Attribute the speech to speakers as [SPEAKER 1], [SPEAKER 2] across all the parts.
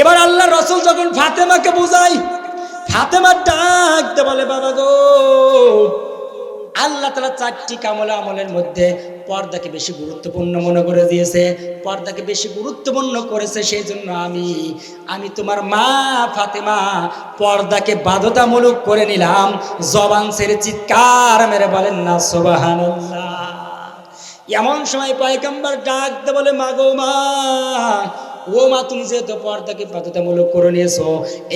[SPEAKER 1] এবার আল্লাহ রসুল যখন ফাতেমাকে বুঝাই ফাতেমা ডাকতে বলে, বাবা গো, আল্লাহ তালা চারটি কামল আমলের মধ্যে পর্দাকে বেশি গুরুত্বপূর্ণ মনে করে দিয়েছে। পর্দাকে বেশি গুরুত্বপূর্ণ করেছে সেই জন্য আমি আমি তোমার মা ফাতেমা পর্দাকে বাধ্যতামূলক করে নিলাম। জবান ছেড়ে চিৎকার মেরে বলেন, না সোবাহান্লাহ এমন সময় পয়গম্বর ডাকতে বলে মাগো মা ও মা, তুমি যেহেতু পর্দাকে বাধ্যতামূলক করে নিয়েছো,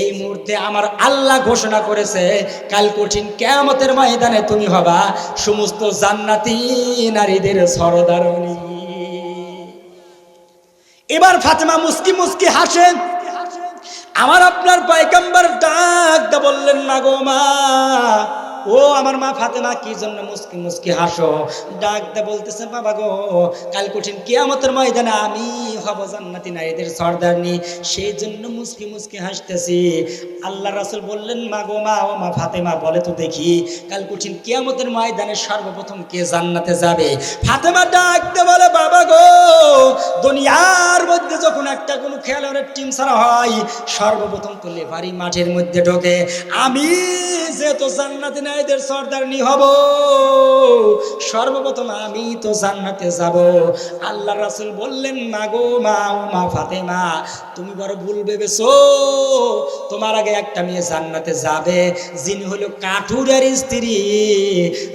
[SPEAKER 1] এই মুহূর্তে আমার আল্লাহ ঘোষণা করেছে, কাল কঠিন কেয়ামতের ময়দানে তুমি হবা সমস্ত জান্নাতি নারীদের সরদারণী। এবার ফাতেমা মুস্কি মুস্কি হাসেন আমার আপনার পয়গম্বর ডাক বললেন না গো মা ও আমার মা ফাতেমা, কি জন্য মুস্কি মুস্কি হাসো? ডাক দা বলতেছে, বাবা গো, কাল কঠিন কিয়ামতের ময়দানে আমি হব জান্নাতি নারীদের সর্দারনি। সেই জন্য মুস্কি মুস্কি হাসতেছি। আল্লাহ রাসূল বললেন, মা গো, মা ও মা ফাতেমা, বলে তো দেখি, কাল কঠিন কিয়ামতের ময়দানে সর্বপ্রথম কে জান্নাতে যাবে? ফাতেমা ডাক দে বলে, বাবা গো, দুনিয়ার মধ্যে যখন একটা কোনো খেলোয়াড়ের টিম ছাড়া হয়, সর্বপ্রথম তো লেভারি মাঠের মধ্যে ঢোকে। আমি যেহেতু জান্নাতে নাইদের সর্দারনি হব। সর্বপ্রথম আমি তো জান্নাতে যাব। আল্লাহ রাসুল বললেন, মা গো, মা ও মা ফাতেমা, তুমি বড় ভুল ভেবেছো। তোমার আগে একটা মেয়ে জান্নাতে যাবে, যিনি হলো কাঠুরের স্ত্রী,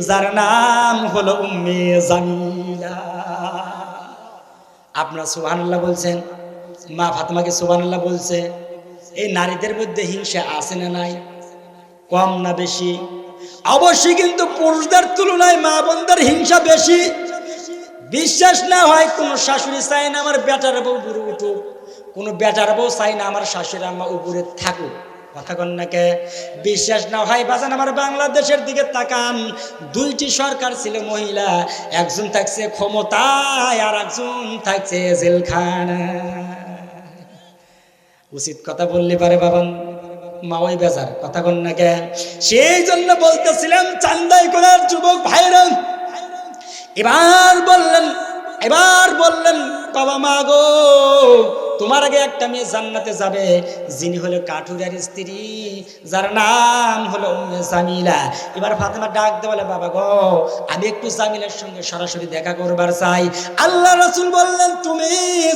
[SPEAKER 1] যার নাম হলো উম্মে জামিলা। আপনারা সুবহানাল্লাহ বলছেন? মা ফাতেমাকে সুবহানাল্লাহ বলছে, এই নারীদের মধ্যে হিংসা আছে না নাই? কম না বেশি? অবশ্যই কিন্তু পুরুষদের তুলনায় মা বোনদের হিংসা বেশি। বিশ্বাস না হয় কোন শাশুড়ি চায় না আমার বেটার বউ উপরে উঠুক, কোনো বেটার বউ চাই না আমার শাশুড়ি আম্মা উপরে থাকুক। কথা কন নাকে বিশ্বাস না হয় বাজান আমার বাংলাদেশের দিকে তাকান। দুইটি সরকার ছিল মহিলা, একজন থাকছে ক্ষমতায় আর একজন থাকছে জেলখানা উচিত কথা বললে পারে বাবান। মাওই বেজার, কথা কন না কেন? সেই জন্য বলতেছিলাম, চান্দাই করার যুবক ভাইরা এবার বললেন এবার বললেন, বাবা মা গো তোমার আগে একটা মেয়ে জান্নাতে যাবে, যিনি হলো কাঠুরার স্ত্রী, যার নাম হলো জামিলা। এবার ফাতেমা ডাক বলে, বাবা গো, আমি একটু জামিলার সঙ্গে সরাসরি দেখা করবার চাই। আল্লাহ রাসূল বললেন, তুমি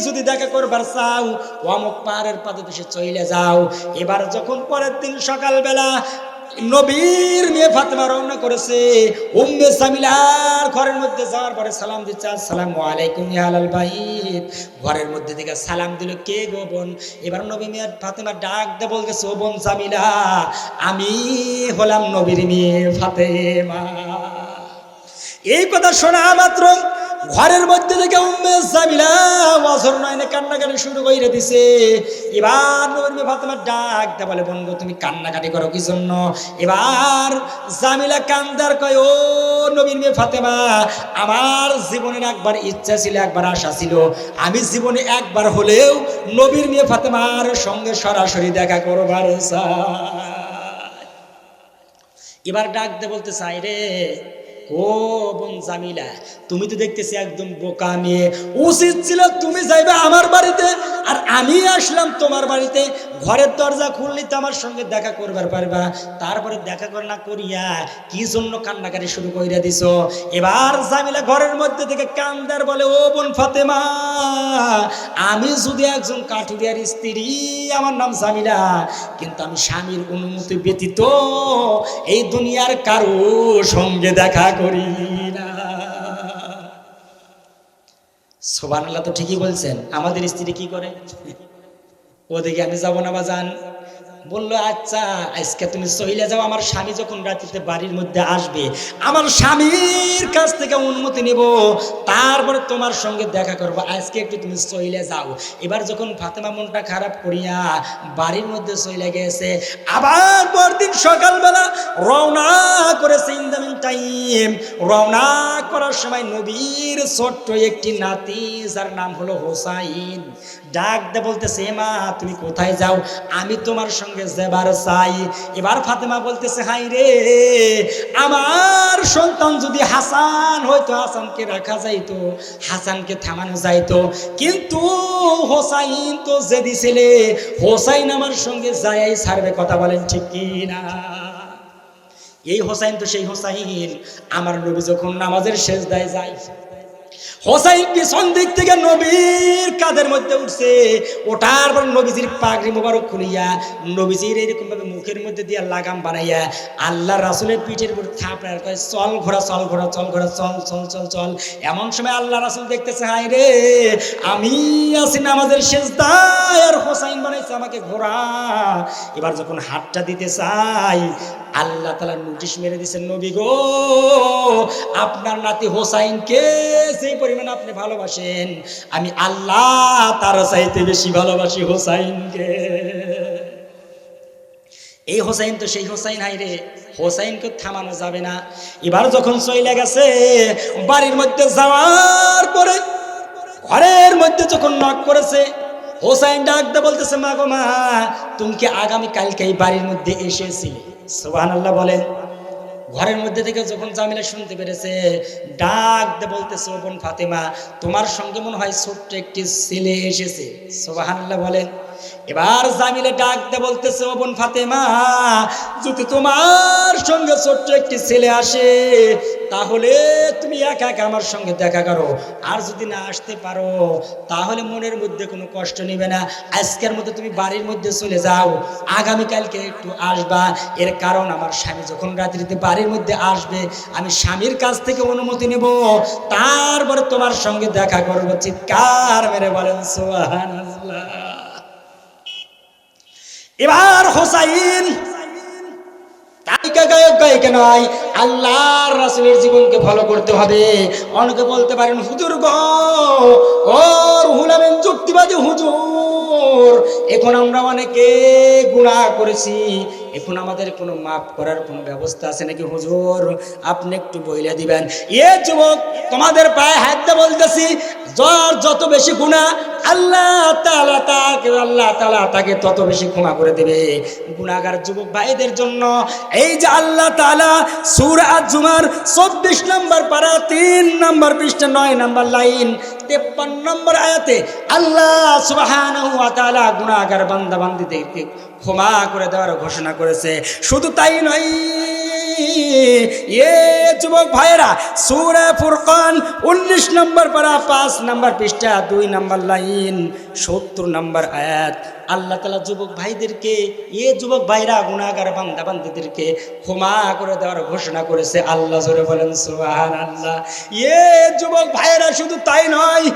[SPEAKER 1] যদি দেখা করবার চাও, অমুক পাহাড়ের পাদদেশে চলে যাও। এবার যখন পরের দিন সকালবেলা নবীর মেয়ে ফাতেমা রওনা করেছে। উম্মে সামিলার ঘরের মধ্যে যাওয়ার পরে সালাম দিচ্ছে, আসসালামু আলাইকুম ইয়া আলাল বাইত। ঘরের মধ্যে থেকে সালাম দিল, কে গো বোন? এবার নবী মেয়ে ফাতেমা ডাক দে বলতেছে, ও বোন সামিলা, আমি হলাম নবীর মেয়ে ফাতেমা। এই কথা শোনা মাত্র ঘরের মধ্যে থেকে উম্মে জামিলা বছর নয়নে কান্নাকাটি শুরু করে দিছে। এবার মেয়ে ফাতেমা ডাক দে বলে, বন্ধু, তুমি কান্নাকাটি করো কি জন্য? এবার জামিলা কান্দার কয়, ও নবীর মেয়ে ফাতেমা, আমার জীবনের একবার ইচ্ছা ছিল, একবার আশা ছিল। আমি জীবনে একবার হলেও নবীর মেয়ে ফাতেমার সঙ্গে সরাসরি দেখা করবার চাই। এবার ডাক দে বলতে চাই রে ও বোন জামিলা, তুমি তো দেখতেছি একদম বোকা মেয়ে। উচিত ছিল তুমি যাইবে আমার বাড়িতে। আর আমি আসলাম তোমার বাড়িতে, ঘরের দরজা খুললি তো আমার সঙ্গে দেখা করবার পারবা। তারপরে দেখা কর না করিয়া কি জন্য কান্নাকাটি শুরু করিয়া দিছ? এবার জামিলা ঘরের মধ্যে থেকে কান্দার বলে, ও বোন ফাতেমা, আমি যদি একজন কাঠুরিয়ার স্ত্রী, আমার নাম জামিলা, কিন্তু আমি স্বামীর অনুমতি ব্যতীত এই দুনিয়ার কারও সঙ্গে দেখা করি। সোবান আল্লাহ তো ঠিকই বলছেন। আমাদের স্ত্রী কি করে? ওদিকে আমি যাব না বাজান বলল আচ্ছা আজকে তুমি সহিলে যাও, আমার স্বামী যখন রাত্রিতে বাড়ির মধ্যে আসবে, আমার স্বামীর কাছ থেকে অনুমতি নেব, তারপরে তোমার সঙ্গে দেখা করব, আজকে একটু তুমি সহিলে যাও। এবার যখন ফাতেমা মনটা খারাপ করিয়া বাড়ির মধ্যে সহিলে গেছে, আবার পরদিন সকালবেলা রওনা করেছে ইন্দামিন টাইম রওনা করার সময় নবীর ছোট্ট একটি নাতি, যার নাম হলো হোসাইন। ডাক দে বলতেছে মা, তুমি কোথায় যাও? আমি তোমার সঙ্গে যেবার চাই। এবার ফাতেমা বলতেছে, হাই রে, আমার সন্তান যদি হাসান হয়তো, হাসানকে রাখা যাইতো, হাসানকে থামানো যাইতো। কিন্তু হোসাইন তো ছেলে। হোসাইন আমার সঙ্গে যাই ছাড়বে, কথা বলেন ঠিক কি না? এই হোসাইন তো সেই হোসাইন। আমার নবী যখন নামাজের শেষ দায় যায় হোসাইন পিছন দিক থেকে নবীর কাদের মধ্যে উঠছে। ওটার পর নবীজির পাগড়ি মোবারক খুলিয়া, নবীজির এরকম ভাবে মুখের মধ্যে দিয়া লাগাম বানাইয়া আল্লাহ রাসুলের পিঠের উপর থাপড়ার কয়, চল ঘোড়া চল ঘোড়া চল ঘোড়া, চল চল চল চল। এমন সময় আল্লাহ রাসুল দেখতেছে হাই রে, আমি আছি নামাজের শেষ আর হোসাইন বানাইছে আমাকে ঘোড়া। এবার যখন হাতটা দিতে চাই আল্লাহ তালা নোটিশ মেরে দিচ্ছেন নবী গো, আপনার নাতি হোসাইনকে সেই পরিমাণ আপনি ভালোবাসেন, আমি আল্লাহ তার চাইতে বেশি ভালোবাসি হোসাইনকে। এই হোসাইন তো সেই হোসাইন হাই রে, হোসাইনকে থামানো যাবে না। এবার যখন চলে গেছে, বাড়ির মধ্যে যাওয়ার পরে, ঘরের মধ্যে যখন নক করেছে হোসাইন ডাকতে বলতেছে, মা গো মা, তুমি কি আগামী কালকে এই বাড়ির মধ্যে এসেছি সোহান আল্লাহ বলেন ঘরের মধ্যে থেকে যখন জামিলা শুনতে পেরেছে, ডাক দে বলতেছে বোন ফাতেমা, তোমার সঙ্গে মনে হয় ছোট্ট একটি ছেলে এসেছে। সোবাহান্লাহ বলেন এবার জামিলে ডাক দে বলতেছে, ও বোন ফাতেমা, যদি তোমার সঙ্গে ছোট্ট একটি ছেলে আসে, তাহলে তুমি একা একা আমার সঙ্গে দেখা করো। আর যদি না আসতে পারো, তাহলে মনের মধ্যে কোনো কষ্ট নেবে না। আজকের মধ্যে তুমি বাড়ির মধ্যে চলে যাও। আগামীকালকে একটু আসবা। এর কারণ আমার স্বামী যখন রাত্রিতে বাড়ির মধ্যে আসবে, আমি স্বামীর কাছ থেকে অনুমতি নেব। তারপরে তোমার সঙ্গে দেখা করব। চিৎকার মেরে বলেন সোহানাল্লাহ এবার হোসাইন নয়, আল্লাহর জীবনকে করতে হবে। অনেকে বলতে পারেন যুক্তিবাদী হুজুর। এখন আমরা অনেকে গুণা করেছি এখন আমাদের কোনো মাফ করার কোনো ব্যবস্থা আছে নাকি? হুজুর, আপনি একটু বইলে দিবেন। এ যুবক, তোমাদের পায়ে হাত দিয়ে বলতেছি যার যত বেশি গুণা, আল্লাহ তাআলা তাকে, আল্লাহ তাআলা তাকে তত বেশি ক্ষমা করে দেবে। গুনাহগার যুবক ভাইদের জন্য এই যে আল্লাহ তাআলা সূরা আজ-জুমার 24 নম্বর পারা 3 নম্বর পৃষ্ঠা 9 নম্বর লাইন 53 নম্বর আয়াতে আল্লাহ সুবহানাহু গুণাগার বান্দা বান্দিদেরকে ক্ষমা করে দেওয়ার ঘোষণা করেছে। শুধু তাই নয়, এ যুবক ভাইয়েরা, সূরা 19 নম্বর পারা, পাঁচ নম্বর পৃষ্ঠা, দুই নম্বর লাইন 70 নম্বর আয়াত। আল্লাহ তালা যুবক ভাইদেরকে, এ যুবক ভাইরা গুণাগার বান্দা বান্দিদেরকে ক্ষমা করে দেওয়ার ঘোষণা করেছে। আল্লাহ জোরে বলেন সোহান আল্লাহ এ যুবক ভাইরা শুধু তাই নয়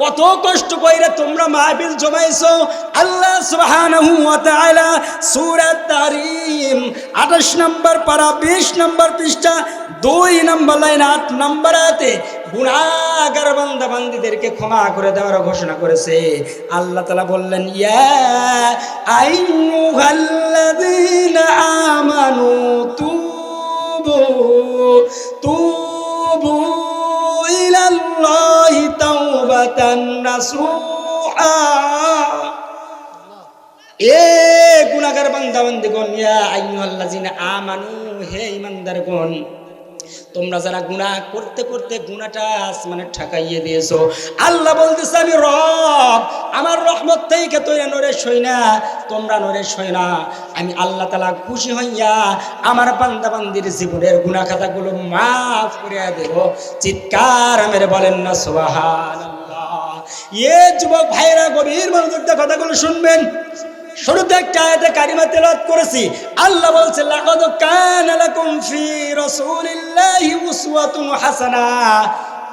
[SPEAKER 1] কত কষ্ট কইরা তোমরা মাহফিল জমাইছো। আল্লাহ সুবহানাহু ওয়া তাআলা সূরা তারিম 28 নম্বর পারা 20 নম্বর পৃষ্ঠা 2 নম্বর লাইন 8 নম্বর আয়াতে গুনাহগার বান্দা বান্দীদেরকে ক্ষমা করে দেওয়ার ঘোষণা করেছে। আল্লাহ তাআলা বললেন, ইয়া আইয়ুহাল্লাযীনা আমানু তুবু তুবু ইলাল্লাহি توبة نصوحا এ গুনাহগার বান্দা বান্দিগণ ইয়া আইয়ুহাল্লাযিনা আমানু হে ঈমানদারগণ। তোমরা যারা গুনাহ করতে করতে গুনাহটা আসমানে ঠাকাইয়ে দিয়েছ। আল্লাহ বলতেছে, আমি রব, আমার রহমত থেকে তৈরি নরে সই না, তোমরা নরে সই না। আমি আল্লাহ তালা খুশি হইয়া আমার বান্দা বান্দির জীবনের গুনাহ খাতাগুলো মাফ করিয়া দেব। চিৎকার মেরে বলেন না সুবহান এ যুবক ভাইরা গভীর মনোযোগ কথাগুলো শুনবেন। শুরুতে একটা আয়াতে কারিমা তেলাওয়াত করেছি। আল্লাহ বলছে, লাকাদ কানা লাকুম ফি রাসূলিল্লাহি উসওয়াতুন হাসানা।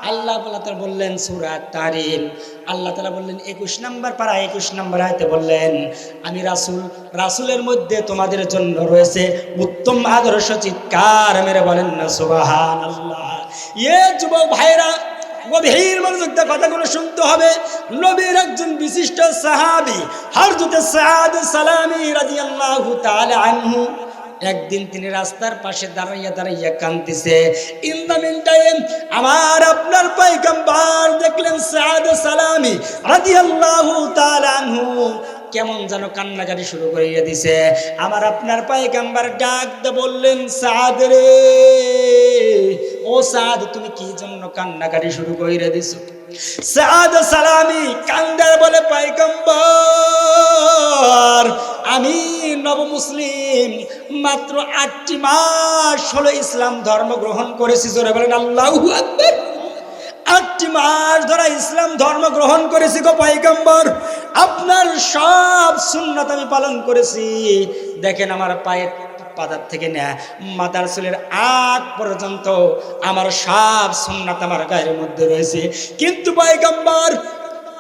[SPEAKER 1] আল্লাহ তাআলা বললেন, সূরা তারিম আল্লাহ তাআলা বললেন 21 নম্বর পারা 21 নম্বর আয়াতে বললেন, আমি রাসূল, রাসূলের মধ্যে তোমাদের জন্য রয়েছে উত্তম আদর্শ চিৎকার। মেরে বলেন না, সুবহানাল্লাহ। এ যুবক ভাইরা গভীর মনোযোগে কথাগুলো শুনতে হবে। নবীর একজন বিশিষ্ট সাহাবি হরজুতে সাদ সালামি রাদিয়াল্লাহু তাআলা আনহু, একদিন তিনি রাস্তার পাশে দাঁড়াইয়া দাঁড়াইয়া কান্দিছে ইন দ্য মিন টাইম আমার আপনার পাইগাম্বার দেখলেন সাদ সালামি রাদিয়াল্লাহু তাআলা আনহু কেমন যেন কান্নাকাটি শুরু করিয়া দিছে। আমার আপনার পায়গাম্বার ডাক দে বললেন, সাদ রে, ও সাদ, তুমি কি জন্য কান্নাকাটি শুরু করিয়া দিছো? সাদ সালামি কান্দার বলে, পায়গাম্বার, আমি নব মুসলিম, মাত্র আটটি মাস হলো ইসলাম ধর্ম গ্রহণ করেছি। জোরে বলেন, আল্লাহু আকবার। আটটি মাস ধরে ইসলাম ধর্ম গ্রহণ করেছি গো পাইগম্বর আপনার সব সুন্নত আমি পালন করেছি। দেখেন আমার পায়ের পাতার থেকে নেয় মাতার চুলের আগ পর্যন্ত আমার সব সুন্নাত আমার গায়ের মধ্যে রয়েছে। কিন্তু পাইগম্বর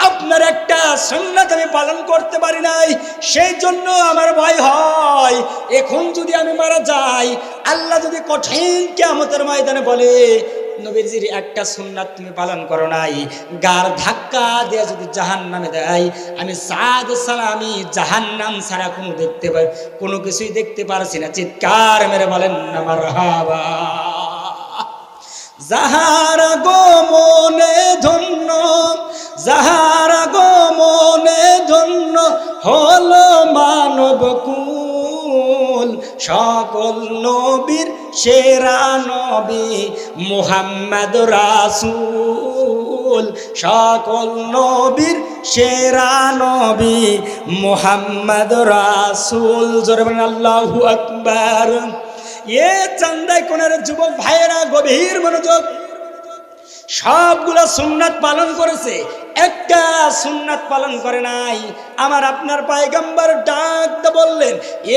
[SPEAKER 1] আপনার একটা সুন্নাত আমি পালন করতে পারি নাই, সেই জন্য আমার ভয় হয়। এখন যদি আমি মারা যাই, আল্লাহ যদি কঠিন কে কেমতের ময়দানে বলে নবীজির একটা সুন্নাত তুমি পালন করো নাই। গার ধাক্কা দিয়ে যদি জাহান নামে দেয়, আমি সাদ সালামি জাহান নাম ছাড়া কোনো দেখতে পাই কোনো কিছুই দেখতে পারছি না। চিৎকার মেরে বলেন, আমার হাবা যাহারা গো মনে ধন্য, যাহারা গো মনে ধন্য হলো মানব কুল সকল নবীর সেরা নবী মুহাম্মদ রাসূল। সকল নবীর সেরা নবী মুহাম্মদ রাসূল। জোরে বলেন, আল্লাহু আকবার। এ চান্দাই কোনের যুবক ভাইয়েরা গভীর মনোযোগ। সবগুলো সুন্নাত পালন করেছে। একটা সুন্নাত পালন করে নাই। আমার আপনার পায়গাম্বার ডাক বললেন,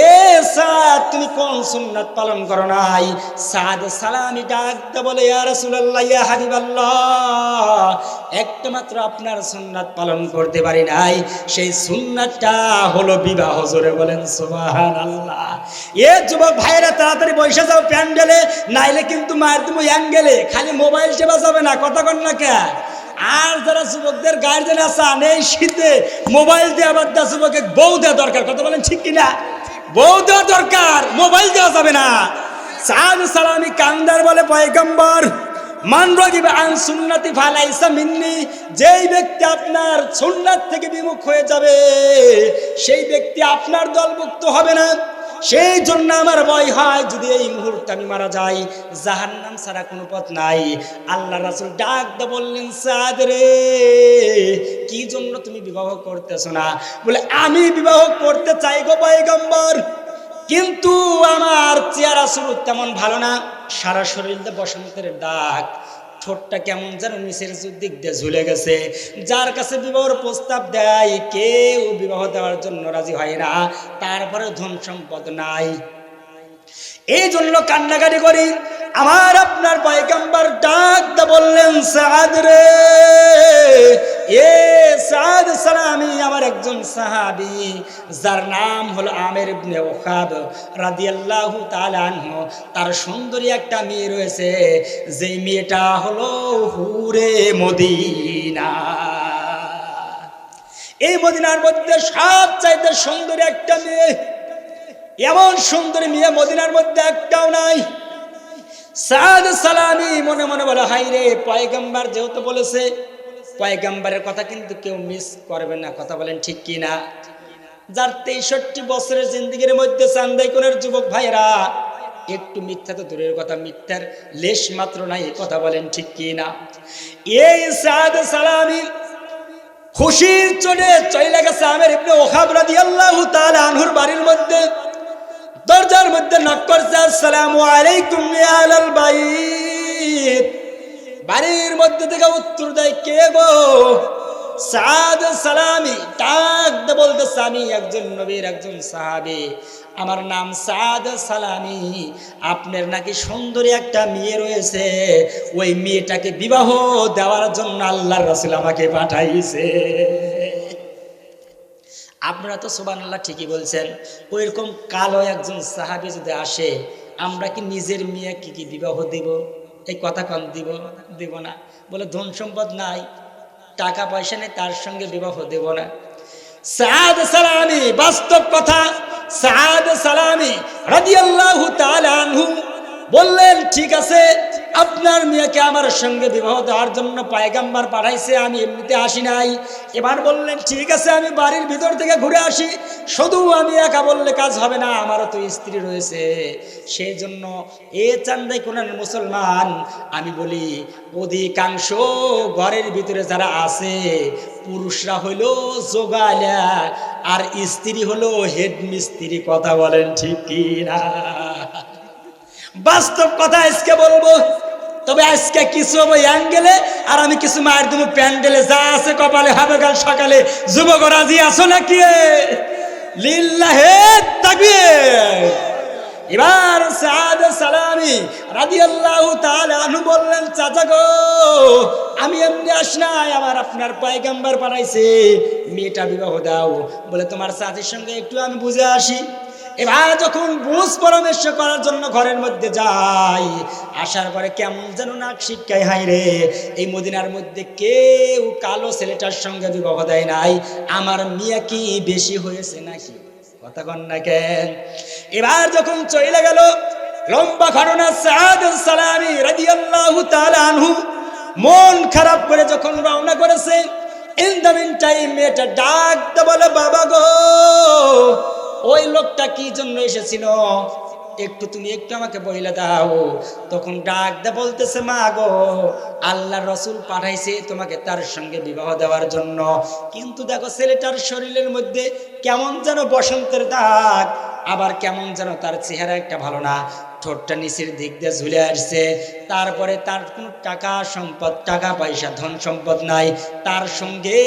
[SPEAKER 1] এ সাদ, তুমি কোন সুন্নাত পালন করো নাই? সাদ সালামি ডাক বলে, ইয়া রাসূলুল্লাহ, ইয়া হাবিবাল্লাহ, একটা আপনার সুন্নাত পালন করতে পারি নাই। সেই সুন্নাতটা হলো বিবাহ। জোরে বলেন, সুবহানাল্লাহ। এ যুবক ভাইরা, তাড়াতাড়ি বসে যাও প্যান্ডেলে, নাইলে কিন্তু মায়ের তুমি অ্যাঙ্গেলে। খালি মোবাইল সেবা যাবে না, কথা কন না কে আর যারা যুবকদের গার্জেন আসান এই শীতে মোবাইল দেওয়া বাদ দেওয়া যুবকে বউ দেওয়া দরকার। কথা বলেন ঠিক কিনা? বউ দেওয়া দরকার মোবাইল দেওয়া যাবে না। সাদ সালামি কান্দার বলে, পয়গম্বর, মান মিন্নি। যেই ব্যক্তি আপনার সুন্নাত থেকে বিমুখ হয়ে যাবে, সেই ব্যক্তি আপনার দলভুক্ত হবে না। সেই জন্য আমার ভয় হয়, যদি এই মুহূর্তে আমি মারা যাই, জাহান্নাম ছাড়া কোনো পথ নাই। আল্লাহ রাসুল ডাক দা বললেন, সাদ রে, কি জন্য তুমি বিবাহ করতেছো না? বলে, আমি বিবাহ করতে চাই গো পয়গম্বর, কিন্তু আমার চেহারা শুরু তেমন ভালো না। সারা শরীরে বসন্তের দাগ। ঠোঁটটা কেমন যেন নিচের দিক দিয়ে ঝুলে গেছে। যার কাছে বিবাহর প্রস্তাব দেয়, কেউ বিবাহ দেওয়ার জন্য রাজি হয় না। তারপরে ধন সম্পদ নাই। এই জন্য কান্নাকাটি করি। আমার আপনার পয়গাম্বার ডাক বললেন, সাদ রে, এ সাদ সালামি আমার একজন সাহাবি, যার নাম হলো আমের ইবনে ওখাব রাদিয়াল্লাহু তাআলা তার সুন্দরী একটা মেয়ে রয়েছে, যেই মেয়েটা হলো হুরে মদিনা। এই মদিনার মধ্যে সব চাইতে সুন্দরী একটা মেয়ে, এমন সুন্দরী মেয়ে মদিনার মধ্যে একটাও নাই। সাদ সালামি, মনে মনে বলে হাই রে, পয়গম্বার যেহেতু বলেছে, পয়গম্বারের কথা কিন্তু কেউ মিস করবে না। কথা বলেন ঠিক কি না যার তেষট্টি বছরের জিন্দিগির মধ্যে চান্দাই কোনের যুবক ভাইরা একটু মিথ্যা তো দূরের কথা, মিথ্যার লেশ মাত্র নাই কথা বলেন ঠিক কি না এই সাদ সালামি খুশির চলে চলে গেছে আমের ইবনে ওহাব রাদিয়াল্লাহু তাআলা আনহুর বাড়ির মধ্যে। দরজার মধ্যে নক করছে, আসসালামু আলাইকুম আহলাল বাইত। বাড়ির মধ্যে থেকে উত্তর দেয়, কে গো? সাদ সালামি, ডাক দে বলতেছে, আমি একজন নবীর একজন সাহাবী। আমার নাম সাদ সালামি। আপনার নাকি সুন্দরী একটা মেয়ে রয়েছে। ওই মেয়েটাকে বিবাহ দেওয়ার জন্য আল্লাহর রাসূল আমাকে পাঠাইছে। আপনারা তো সোবান আল্লাহ ঠিকই বলছেন, ওইরকম কালো একজন সাহাবি যদি আসে, আমরা কি নিজের মেয়ে কি কি বিবাহ দিব? এই কথা কম দিব দিব না। বলে, ধন সম্পদ নাই, টাকা পয়সা নেই, তার সঙ্গে বিবাহ দেব না। সাদ সালামি, বাস্তব কথা, সাদ সালামি তাআলা আনহু বললেন, ঠিক আছে, আপনার মেয়েকে আমার সঙ্গে বিবাহ দেওয়ার জন্য পায়গাম্বার পাঠাইছে, আমি এমনিতে আসি নাই। এবার বললেন, ঠিক আছে, আমি বাড়ির ভিতর থেকে ঘুরে আসি, শুধু আমি একা বললে কাজ হবে না, আমারও তো স্ত্রী রয়েছে। সেই জন্য এ চান্দাই কোন মুসলমান, আমি বলি, অধিকাংশ ঘরের ভিতরে যারা আছে, পুরুষরা হইল যোগালা আর স্ত্রী হলো হেড মিস্ত্রি কথা বলেন ঠিক কি না বাস্তব কথা আজকে বলব। তবে আজকে কিছু হব অ্যাঙ্গেলে আর আমি কিছু মায়ের দেবো প্যান্ডেলে যা আছে কপালে হবে কাল সকালে। যুবক রাজি আছো নাকি? এবার সাদ সালামি তাআলা আনহু বললেন, চাচা গো, আমি এমনি আস নাই, আমার আপনার পয়গাম্বার পাঠাইছে। মেয়েটা বিবাহ দাও। বলে, তোমার চাচির সঙ্গে একটু আমি বুঝে আসি। এবার যখন বুঝ পরামর্শ করার জন্য ঘরের মধ্যে যাই, আসার পরে কেমন যেন নাক শিক্ষায় হাই রে, এই মদিনার মধ্যে কেউ কালো ছেলেটার সঙ্গে বিবাহ দেয় নাই। আমার মিয়া কি বেশি হয়েছে নাকি? কথা কন না কেন? এবার যখন চলে গেল, লম্বা ঘটনা সাদ সালামি রাদিয়াল্লাহু তাআলা আনহু মন খারাপ করে যখন রওনা করেছে ইন দ্য মিন টাইম মেয়েটা ডাক বলে, বাবা গো ওই লোকটা কি জন্য এসেছিল? একটু তুমি একটু আমাকে বইলে দাও। তখন ডাক দে বলতেছে, মা গো আল্লাহ রসুল পাঠাইছে তোমাকে তার সঙ্গে বিবাহ দেওয়ার জন্য। কিন্তু দেখো, ছেলেটার শরীরের মধ্যে কেমন যেন বসন্তের দাগ, আবার কেমন যেন তার চেহারা একটা ভালো না। ঠোঁটটা নিচের দিক দিয়ে ঝুলে আসছে। তারপরে তার কোনো টাকা সম্পদ, টাকা পয়সা, ধন সম্পদ নাই। তার সঙ্গে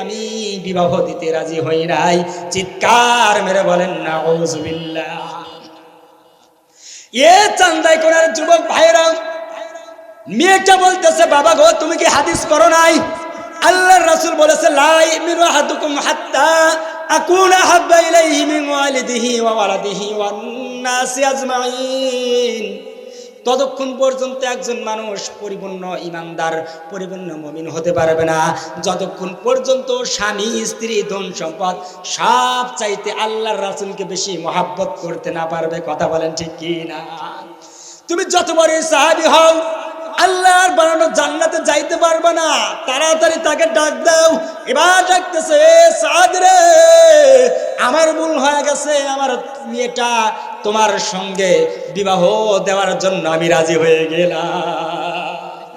[SPEAKER 1] আমি বিবাহ দিতে রাজি হই নাই। চিৎকার মেরে বলেন না ওজবিল্লা এ চান্দাই কোনার যুবক ভাইরা মেয়েটা বলতেছে, বাবা গো, তুমি কি হাদিস করো নাই? আল্লাহর রাসূল বলেছে লাই মিনু আহাদুকুম হাত্তা ইলাইহি মিন ওয়ালিদিহি ওয়া ওয়ালাদিহি ওয়ান নাসি আজমাইন ততক্ষণ পর্যন্ত একজন মানুষ পরিপূর্ণ ইমানদার, পরিপূর্ণ মমিন হতে পারবে না। যতক্ষণ পর্যন্ত স্বামী, স্ত্রী, ধন সম্পদ সব চাইতে আল্লাহর রাসূলকে বেশি মহাব্বত করতে না পারবে, কথা বলেন ঠিক কি না তুমি যত বড় সাহাবি হও আল্লাহর বানানো জান্নাতে যাইতে পারবে না। তাড়াতাড়ি তাকে ডাক দাও। এবার ডাকতেছে, "এ সাদ রে, আমার ভুল হয়ে গেছে, আমার মেয়েটা তোমার সঙ্গে বিবাহ দেওয়ার জন্য আমি রাজি হয়ে গেলাম।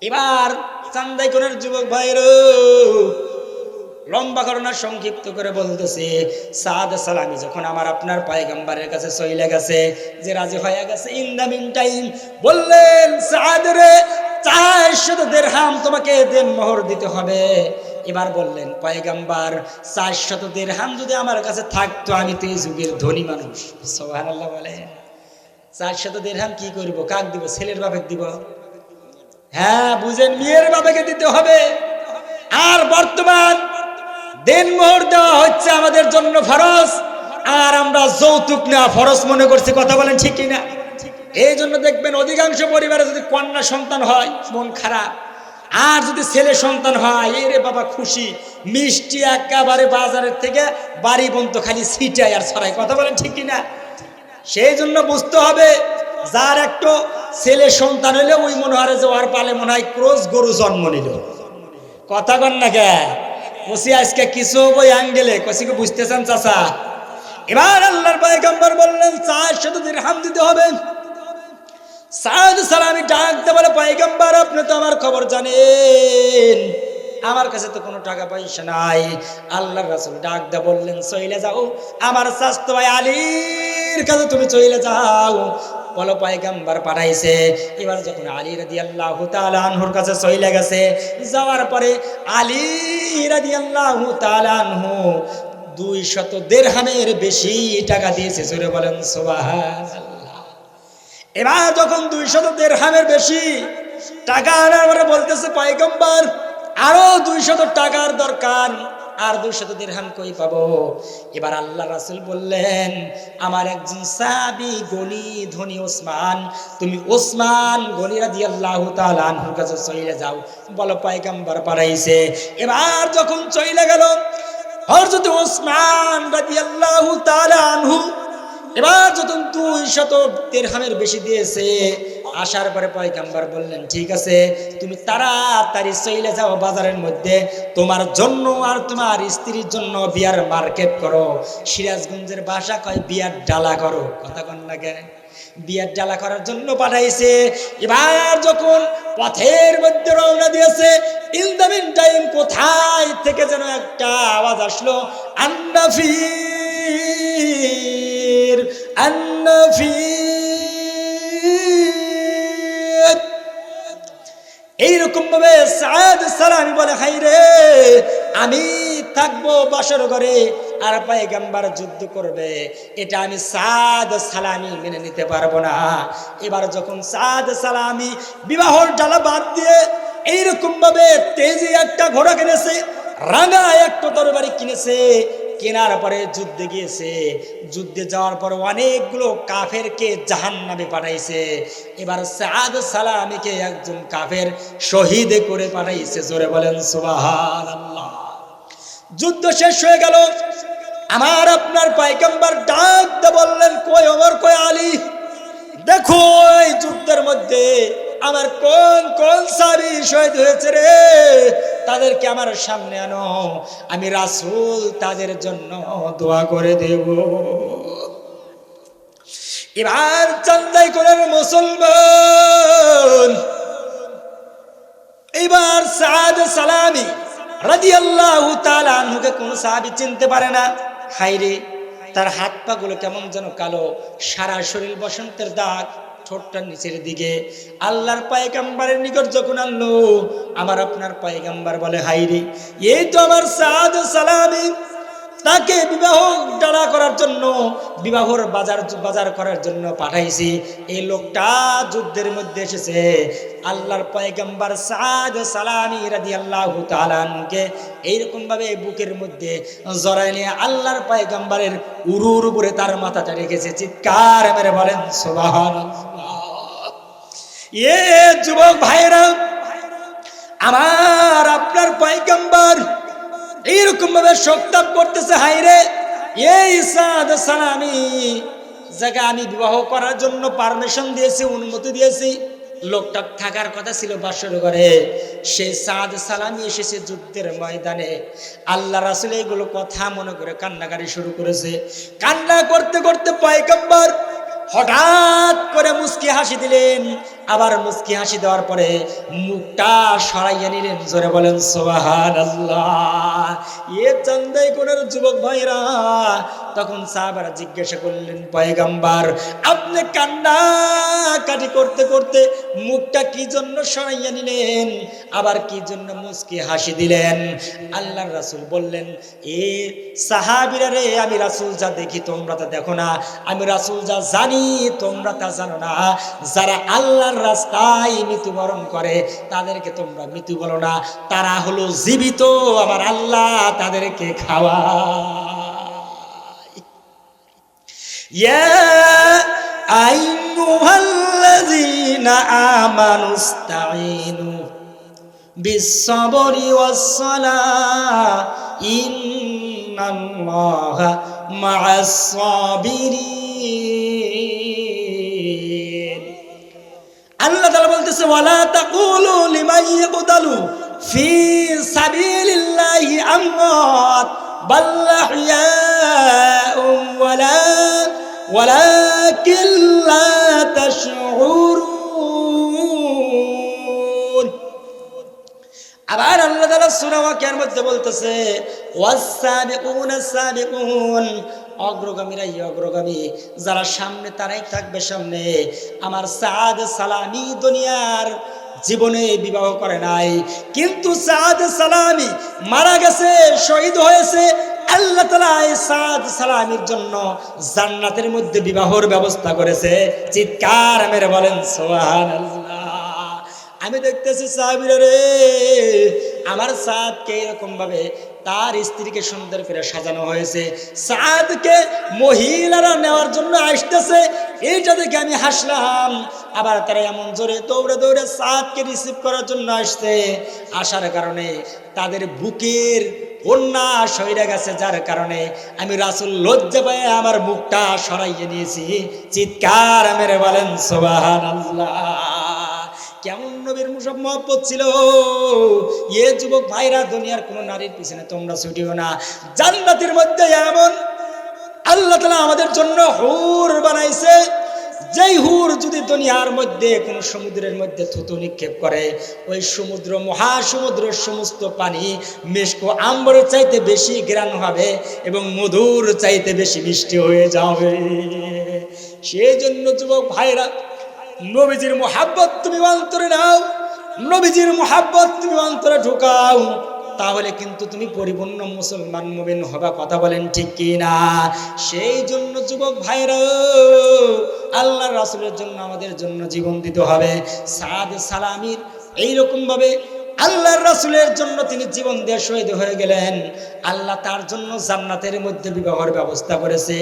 [SPEAKER 1] এবার চান্দাই কোনের যুবক ভাইরো লম্বা ঘটনা সংক্ষিপ্ত করে বলতেছে। সাদ সালামি, যখন আমার আপনার পায়গাম্বারের কাছে চলে গেছে, যে রাজি হয়ে গেছে ইন দ্য মিন টাইম বললেন, সাদ রে চারশত দেড়হাম তোমাকে দেন মোহর দিতে হবে। এবার বললেন, পয়গাম্বার চারশত দেড়হাম যদি আমার কাছে থাকতো, আমি তো এই যুগের ধনী মানুষ। সোহান আল্লাহ বলে চারশত দেড়হাম কি করব? কাক দিব? ছেলের বাপেক দিব? হ্যাঁ বুঝেন, মেয়ের বাবাকে দিতে হবে। আর বর্তমান দেনমোহর দেওয়া হচ্ছে আমাদের জন্য ফরজ, আর আমরা যৌতুক নেওয়া ফরজ মনে করছি, কথা বলেন ঠিক কিনা? এই জন্য দেখবেন অধিকাংশ পরিবারে যদি কন্যা সন্তান হয়, মন খারাপ। আর যদি ছেলে সন্তান হয়, এই রে বাবা খুশি, মিষ্টি একেবারে বাজারের থেকে বাড়ি বন্ধ, খালি ছিটায় আর ছড়াই কথা বলেন ঠিক কিনা? সেই জন্য বুঝতে হবে, যার একটু ছেলে সন্তান হলে ওই মনে হয় যে ওর পালে মনে হয় ক্রোজ গরু জন্ম নিল। কথা কন না কে? কসি আজকে কিছু বই আঙ্গেলে, কসিকে বুঝতেছেন চাচা? এবার আল্লাহর পয়গম্বর বললেন, চার শত দিরহাম দিতে হবে। সাদ সালামি ডাকতে বলে, পয়গম্বর, আপনি তো আমার খবর জানেন। আমার কাছে তো কোনো টাকা পয়সা নাই। আল্লাহর রাসূল ডাক দে বললেন চলে যাও। আমার স্বাস্থ্য ভাই আলীর কাছে তুমি চলে যাও। বলো পয়গাম্বার পাঠাইছে। এবার যখন আলী রাদি আল্লাহ আনহুর কাছে চলে গেছে, যাওয়ার পরে আলী রাদি আল্লাহ আনহু দুই শত দেড়হামের বেশি টাকা দিয়েছে। জোরে বলেন সোবাহান এবার যখন দুই শত দেড়হামের বেশি টাকা আনার বলতেছে, পয়গম্বর, আরও দুই শত টাকার দরকার। আর দুই শত দিরহাম কই পাবো? এবার আল্লাহ রাসুল বললেন, আমার একজন সাবি গনি ধনী ওসমান, তুমি ওসমান গনিরা দিয়ে আল্লাহ তালুর কাছে চলে যাও। বলো, পায়গাম্বার পাড়াইছে এবার যখন চলে গেল এবার যখন দুই শত দেড়হামের বেশি দিয়েছে আসার পরে পয়গাম্বার বললেন, ঠিক আছে, তুমি তাড়াতাড়ি চলে যাও বাজারের মধ্যে। তোমার জন্য আর তোমার স্ত্রীর জন্য বিয়ার মার্কেট করো। সিরাজগঞ্জের ভাষা কয়, বিয়ার ডালা করো। কথা কন না কেন বিয়ার ডালা করার জন্য পাঠাইছে। এবার যখন পথের মধ্যে রওনা দিয়েছে ইন দ্য মিন টাইম কোথায় থেকে যেন একটা আওয়াজ আসলো? আন্নাফির আন্নাফির। এইরকম ভাবে সাদ সালামি বলে, হাই রে, আমি থাকব বাসর ঘরে আর পায়গাম্বার যুদ্ধ করবে, এটা আমি সাদ সালামি মেনে নিতে পারব না। এবার যখন সাদ সালামি, বিবাহর ডালা বাদ দিয়ে এইরকম ভাবে তেজি একটা ঘোড়া কিনেছে, রাঙা একটা তরবারি কিনেছে কেনার পরে যুদ্ধে গিয়েছে। যুদ্ধে যাওয়ার পর অনেকগুলো কাফেরকে জাহান নামে পাঠাইছে। এবার সাদ সালামিকে একজন কাফের শহীদ করে পাঠাইছে। জোরে বলেন সুবাহান যুদ্ধ শেষ হয়ে গেল। আমার আপনার পাইকাম্বার ডাক বললেন, কই অমর, কই আলী? দেখো এই যুদ্ধের মধ্যে আমার কোন কোন সাবি শহীদ হয়েছে রে? তাদেরকে আমার সামনে আনো। আমি রাসূল, তাদের জন্য দোয়া করে দেব। এবার চান্দাই করার মুসলমান। এবার সাদ সালামি রাদিয়াল্লাহু তাআলা আনহুকে কোন সাহাবী চিনতে পারে না। হাইরে তার হাত পা গুলো কেমন যেন কালো। সারা শরীর বসন্তের দাগ। ঠোঁটটা নিচের দিকে, আল্লাহর পায়গাম্বারের নিকট যখন আনলো, আমার আপনার পায়গাম্বার বলে হাইরে এই তো আমার সাদ সালামি। তাকে বিবাহ ডালা করার জন্য, বিবাহর বাজার বাজার করার জন্য পাঠাইছি। এই লোকটা যুদ্ধের মধ্যে এসেছে। আল্লাহর পয়গম্বর সাদ সালামি রাদিয়াল্লাহু তাআলাকে এইরকম ভাবে বুকের মধ্যে জড়ায় নিয়ে আল্লাহর পয়গম্বরের উরুর উপরে তার মাথাটা রেখেছে। চিৎকার মেরে বলেন, সুবহানাল্লাহ। এ যুবক ভাইরা আমার আপনার পয়গম্বর এইরকম ভাবে সত্যাপ করতেছে হাইরে এই সাদ সালামি যাকে আমি বিবাহ করার জন্য পারমিশন দিয়েছি, অনুমতি দিয়েছি, লোকটা থাকার কথা ছিল বাসর ঘরে। সেই সাদ সালামি এসেছে যুদ্ধের ময়দানে। আল্লাহ রাসুল এইগুলো কথা মনে করে কান্নাকারি শুরু করেছে। কান্না করতে করতে পয়গম্বর হঠাৎ করে মুস্কি হাসি দিলেন। আবার মুস্কি হাসি দেওয়ার পরে মুখটা সরাইয়া নিলেন। জোরে বলেন সোহান আল্লাহ এ চান্দাই কোনের যুবক ভাইরা তখন সাহাবারা জিজ্ঞাসা করলেন, পয়গাম্বার, আপনি কান্না কাটি করতে করতে মুখটা কি জন্য সরাইয়া নিলেন? আবার কি জন্য মুস্কি হাসি দিলেন? আল্লাহর রাসূল বললেন, এ সাহাবিরা রে, আমি রাসূল যা দেখি তোমরা তা দেখো না। আমি রাসূল যা জানি তোমরা তা জানো না। যারা আল্লাহর রাস্তায় মৃত্যুবরণ করে, তাদেরকে তোমরা মৃত্যু বলো না। তারা হলো জীবিত, আমার আল্লাহ তাদেরকে খাওয়া বিশ্বরি ওসলা ইন্নাল্লাহ মাসাবিরিন আল্লাহ তাআলা বলতেছে ওয়ালা তাকুলু লিমান ইয়াকতালু ফি সাবিলিল্লাহি আমওয়াত বাল আহইয়া ওয়ালা ওয়ালাকিন লা তাশউরুন আবার আল্লাহ তাআলা সূরা ওয়াকিয়ার মধ্যে বলতেছে, ওয়াস-সাবিকুন আস-সাবিকুন অগ্রগামীরাই অগ্রগামী, যারা সামনে তারাই থাকবে সামনে। আমার সাদ সালামি দুনিয়ার জীবনে বিবাহ করে নাই। কিন্তু সাদ সালামি মারা গেছে, শহীদ হয়েছে। আল্লাহ তালা সাদ সালামির জন্য জান্নাতের মধ্যে বিবাহর ব্যবস্থা করেছে। চিৎকার মেরে বলেন সোহান আমি দেখতেছি সাহাবিরা রে, আমার সাদকে এরকম ভাবে তার স্ত্রীকে সুন্দর করে সাজানো হয়েছে। সাদকে মহিলারা নেওয়ার জন্য আসতেছে। এইটা দেখে আমি হাসলাম। আবার তারা এমন জোরে দৌড়ে দৌড়ে সাদকে রিসিভ করার জন্য আসছে। আসার কারণে তাদের বুকের অন্যা সইরা গেছে। যার কারণে আমি রাসুল লজ্জা পায়ে আমার মুখটা সরাইয়ে নিয়েছি। চিৎকার মেরে বলেন সোবাহান কেমন নবীর মুসব মহব্বত ছিল। এ যুবক ভাইরা দুনিয়ার কোন নারীর পিছনে তোমরা ছুটিও না। জান্নাতের মধ্যে এমন আল্লাহ তালা আমাদের জন্য হুর বানাইছে, যেই হুর যদি দুনিয়ার মধ্যে কোন সমুদ্রের মধ্যে থুতু নিক্ষেপ করে, ওই সমুদ্র, মহাসমুদ্রের সমস্ত পানি মেশকো আম্বরের চাইতে বেশি গ্রান হবে এবং মধুর চাইতে বেশি মিষ্টি হয়ে যাবে। সেই জন্য যুবক ভাইরা নবীজির মোহাব্বত তুমি অন্তরে নাও, নবীজির মোহাব্বত তুমি অন্তরে ঢুকাও। তাহলে কিন্তু তুমি পরিপূর্ণ মুসলমান মবিন হবা, কথা বলেন ঠিক কি না সেই জন্য যুবক ভাইরা আল্লাহ রাসুলের জন্য আমাদের জন্য জীবন দিতে হবে। সাদ সালামির এইরকম ভাবে আল্লাহর রাসুলের জন্য তিনি জীবন দিয়ে শহীদ হয়ে গেলেন। আল্লাহ তার জন্য জান্নাতের মধ্যে বিবাহের ব্যবস্থা করেছে।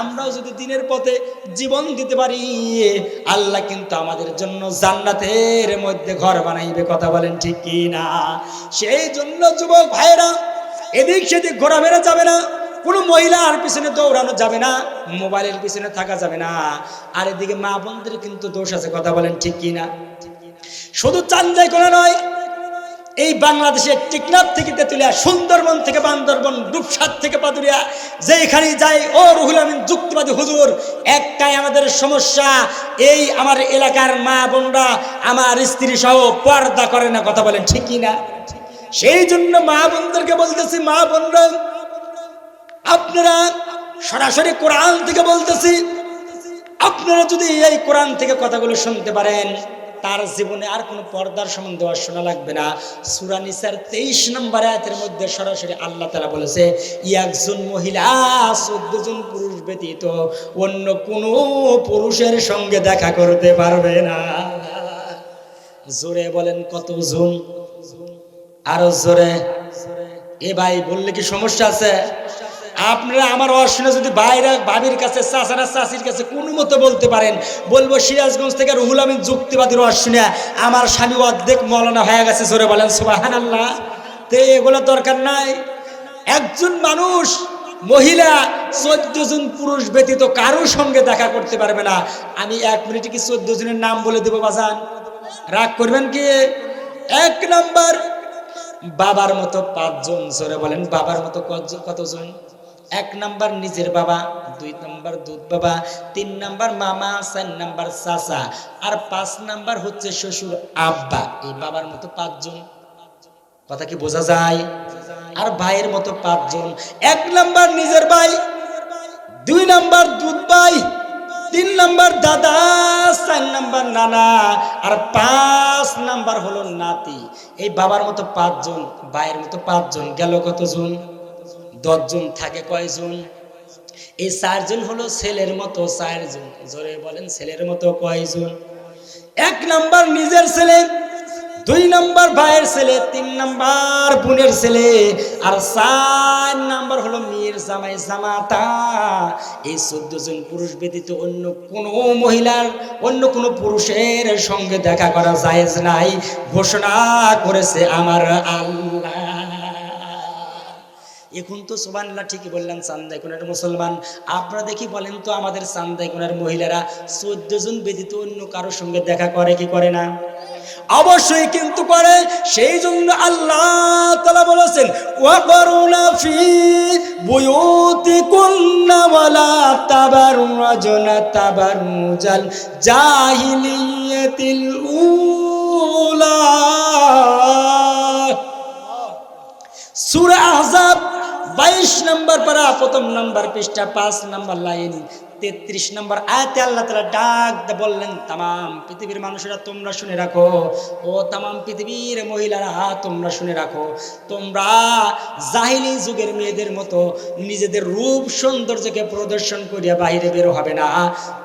[SPEAKER 1] আমরাও যদি দিনের পথে জীবন দিতে পারি, আল্লাহ কিন্তু আমাদের জন্য জান্নাতের মধ্যে ঘর বানাইবে, কথা বলেন ঠিক কি না? সেই জন্য যুবক ভাইরা এদিক সেদিক ঘোরাফেরা যাবে না। কোনো মহিলার পিছনে দৌড়ানো যাবে না, মোবাইলের পিছনে থাকা যাবে না। আর এদিকে মা বোনদের কিন্তু দোষ আছে, কথা বলেন ঠিক কি না? শুধু চান্দাই করা নয় এই বাংলাদেশের টিকনাথ থেকে তেতুলিয়া, সুন্দরবন থেকে বান্দরবন রূপসাদ থেকে পাতুরিয়া যেখানে যাই, ও রুহুল আমিন যুক্তিবাদী হুজুর, একটাই আমাদের সমস্যা, এই আমার এলাকার মা বোনরা, আমার স্ত্রী সহ পর্দা করে না, কথা বলেন ঠিকই না সেই জন্য মা বোনদেরকে বলতেছি, মা বোনরা, আপনারা সরাসরি কোরআন থেকে বলতেছি, আপনারা যদি এই কোরআন থেকে কথাগুলো শুনতে পারেন তার জীবনে আর কোনো পর্দার সম্বন্ধে শোনা লাগবে না। সুরানিসার তেইশ নম্বর আয়াতের মধ্যে সরাসরি আল্লাহ তালা বলেছে, একজন মহিলা চোদ্দ জন পুরুষ ব্যতীত অন্য কোনো পুরুষের সঙ্গে দেখা করতে পারবে না। জোরে বলেন কত জন আরও জোরে। এ ভাই বললে কি সমস্যা আছে? আপনারা আমার অশ্বিনে যদি বাইরে বাবির কাছে, চাচারা চাষির কাছে কোনো মতো বলতে পারেন, বলব সিরাজগঞ্জ থেকে রুহুল আমিন যুক্তিবাদীর অশ্বিনে, আমার স্বামী অর্ধেক মলনা হয়ে গেছে, জোরে বলেন সুবাহান আল্লাহ তো, এগুলো দরকার নাই। একজন মানুষ, মহিলা, চোদ্দ জন পুরুষ ব্যতীত কারোর সঙ্গে দেখা করতে পারবে না। আমি এক মিনিটে কি চোদ্দ জনের নাম বলে দেবো, বাজান? রাগ করবেন কি? এক নাম্বার, বাবার মতো পাঁচজন, জোরে বলেন, বাবার মতো কতজন? এক নাম্বার নিজের বাবা, দুই নাম্বার দুধ বাবা, তিন নাম্বার মামা, চার নাম্বার চাচা, আর পাঁচ নাম্বার হচ্ছে শ্বশুর আব্বা। এই বাবার মতো পাঁচজন। কথা কি বোঝা যায়? আর ভাইয়ের মতো পাঁচজন। এক নাম্বার নিজের ভাই, দুই নাম্বার দুধ ভাই, তিন নাম্বার দাদা, চার নাম্বার নানা, আর পাঁচ নাম্বার হলো নাতি। এই বাবার মতো পাঁচজন, ভাইয়ের মতো পাঁচজন। গেল কতজন? দশজন থাকে কয়জন? এই চারজন হলো ছেলের মতো চারজন। জোরে বলেন, ছেলের মতো কয়জন? এক নাম্বার নিজের ছেলে, দুই নাম্বার ভাইয়ের ছেলে, তিন নাম্বার বোনের ছেলে, আর চার নাম্বার হলো মেয়ের জামাই জামাতা। এই চোদ্দ জন পুরুষ ব্যতীত অন্য কোনো মহিলার, অন্য কোনো পুরুষের সঙ্গে দেখা করা যায় নাই। ঘোষণা করেছে আমার আল্লাহ। এখন তো সুবান্লাহ ঠিকই বললেন চান্দাই কোনার মুসলমান। আপনারা দেখি বলেন তো আমাদের চান্দাই কোনার মহিলারা চোদ্দ জন ব্যতীত অন্য কারোর সঙ্গে দেখা করে কি করে না? অবশ্যই কিন্তু করে, সেই জন্য আল্লাহ তালা বলেছেন জাহিলিয়াতিল উলা। সুরা আহজাব বাইশ নম্বর পারা, প্রথম নাম্বার পৃষ্ঠা, পাঁচ নাম্বার লাইন, তেত্রিশ নম্বর আয়াতে আল্লাহ তালা ডাক বললেন, তামাম পৃথিবীর মানুষেরা তোমরা শুনে রাখো। ও তামাম পৃথিবীর মহিলারা, তোমরা শুনে রাখো। তোমরা জাহিলি যুগের মেয়েদের মতো নিজেদের রূপ সৌন্দর্যকে প্রদর্শন করিয়া বাইরে বেরো হবে না।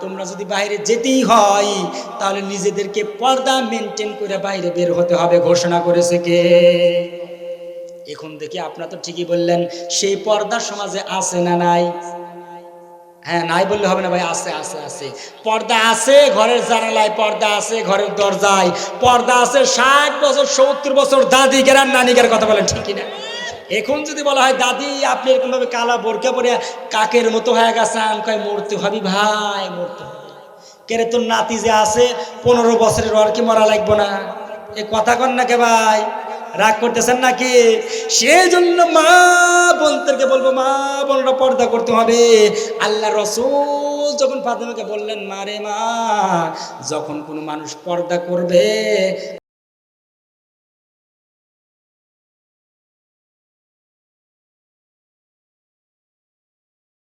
[SPEAKER 1] তোমরা যদি বাইরে যেতেই হয়, তাহলে নিজেদেরকে পর্দা মেনটেন করে বাইরে বের হতে হবে। ঘোষণা করেছে কে? এখন দেখি আপনারা তো ঠিকই বললেন, সেই পর্দা সমাজে আছে না নাই? হ্যাঁ নাই বললে হবে না ভাই, আছে আছে আছে। পর্দা আছে, ঘরের জানালায় পর্দা আছে, ঘরের দরজায় পর্দা আছে, ষাট বছর, সত্তর বছর দাদি গেরার নানিকের কথা বলেন ঠিকই না এখন যদি বলা হয়, দাদি, আপনি এরকম ভাবে কালা বোরকা পরে কাকের মতো হয়ে গেছেন? কয় মরতে হবি ভাই, মরতে হবে। কেরে তোর নাতি যে আছে, পনেরো বছরের ওর কি মরা লাগবো না? এ কথা কন না কে ভাই? রাগ করতেছেন নাকি? সেই জন্য মা বোনদেরকে বলব, মা বোনরা পর্দা করতে হবে। আল্লাহ রসুল যখন ফাতেমাকে বললেন মারে মা, যখন কোনো মানুষ পর্দা করবে